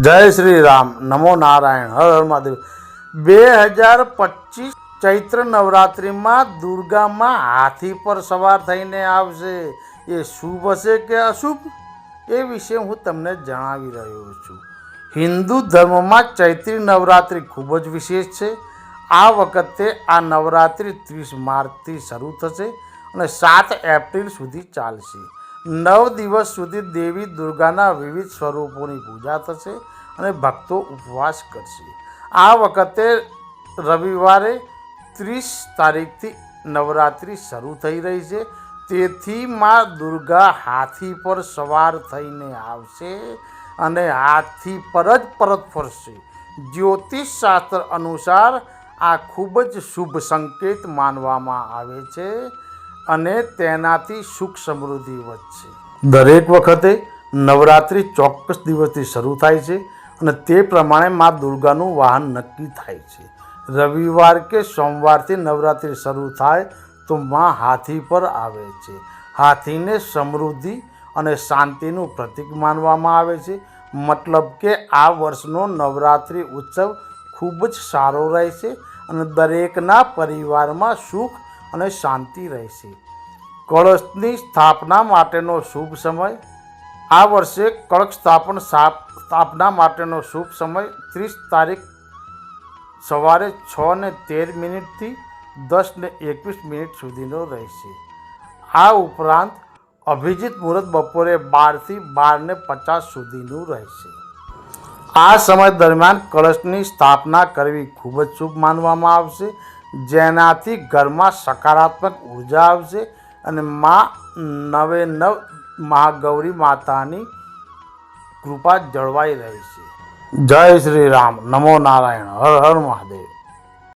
જય શ્રી રામ. નમો નારાયણ. હર હર મહાદેવ. બે હજાર પચીસ ચૈત્ર નવરાત્રિમાં દુર્ગામાં હાથી પર સવાર થઈને આવશે. એ શુભ હશે કે અશુભ? એ વિશે હું તમને જણાવી રહ્યો છું. હિન્દુ ધર્મમાં ચૈત્રી નવરાત્રિ ખૂબ જ વિશેષ છે. આ વખતે આ નવરાત્રિ ત્રીસ માર્ચથી શરૂ થશે અને સાત એપ્રિલ સુધી ચાલશે. નવ દિવસ સુધી દેવી દુર્ગાના વિવિધ સ્વરૂપોની પૂજા થશે અને ભક્તો ઉપવાસ કરશે. આ વખતે રવિવારે ત્રીસ તારીખથી નવરાત્રિ શરૂ થઈ રહી છે. તેથી માં દુર્ગા હાથી પર સવાર થઈને આવશે અને હાથી પર જ પરત ફરશે. જ્યોતિષ શાસ્ત્ર અનુસાર આ ખૂબ જ શુભ સંકેત માનવામાં આવે છે. અને તેનાથી સુખ સમૃદ્ધિ વધશે. દરેક વખતે નવરાત્રિ ચોક્કસ દિવસથી શરૂ થાય છે અને તે પ્રમાણે મા દુર્ગાનું વાહન નક્કી થાય છે. રવિવાર કે સોમવારથી નવરાત્રિ શરૂ થાય તો મા હાથી પર આવે છે. હાથીને સમૃદ્ધિ અને શાંતિનું પ્રતીક માનવામાં આવે છે. મતલબ કે આ વર્ષનો નવરાત્રિ ઉત્સવ ખૂબ જ સારો રહેશે અને દરેકના પરિવારમાં સુખ અને શાંતિ રહેશે. કળશની સ્થાપના માટેનો શુભ સમય. આ વર્ષે કળશ સ્થાપન સ્થાપના માટેનો શુભ સમય ત્રીસ તારીખ સવારે છ ને તેર મિનિટથી દસ ને એકવીસ મિનિટ સુધીનો રહેશે. આ ઉપરાંત અભિજીત મુહૂર્ત બપોરે બારથી બાર ને પચાસ સુધીનું રહેશે. આ સમય દરમિયાન કળશની સ્થાપના કરવી ખૂબ જ શુભ માનવામાં આવશે. જેનાથી ઘરમાં સકારાત્મક ઊર્જા આવશે અને મા નવે નવ મહાગૌરી માતાની કૃપા જળવાઈ રહેશે. જય શ્રી રામ. નમો નારાયણ. હર હર મહાદેવ.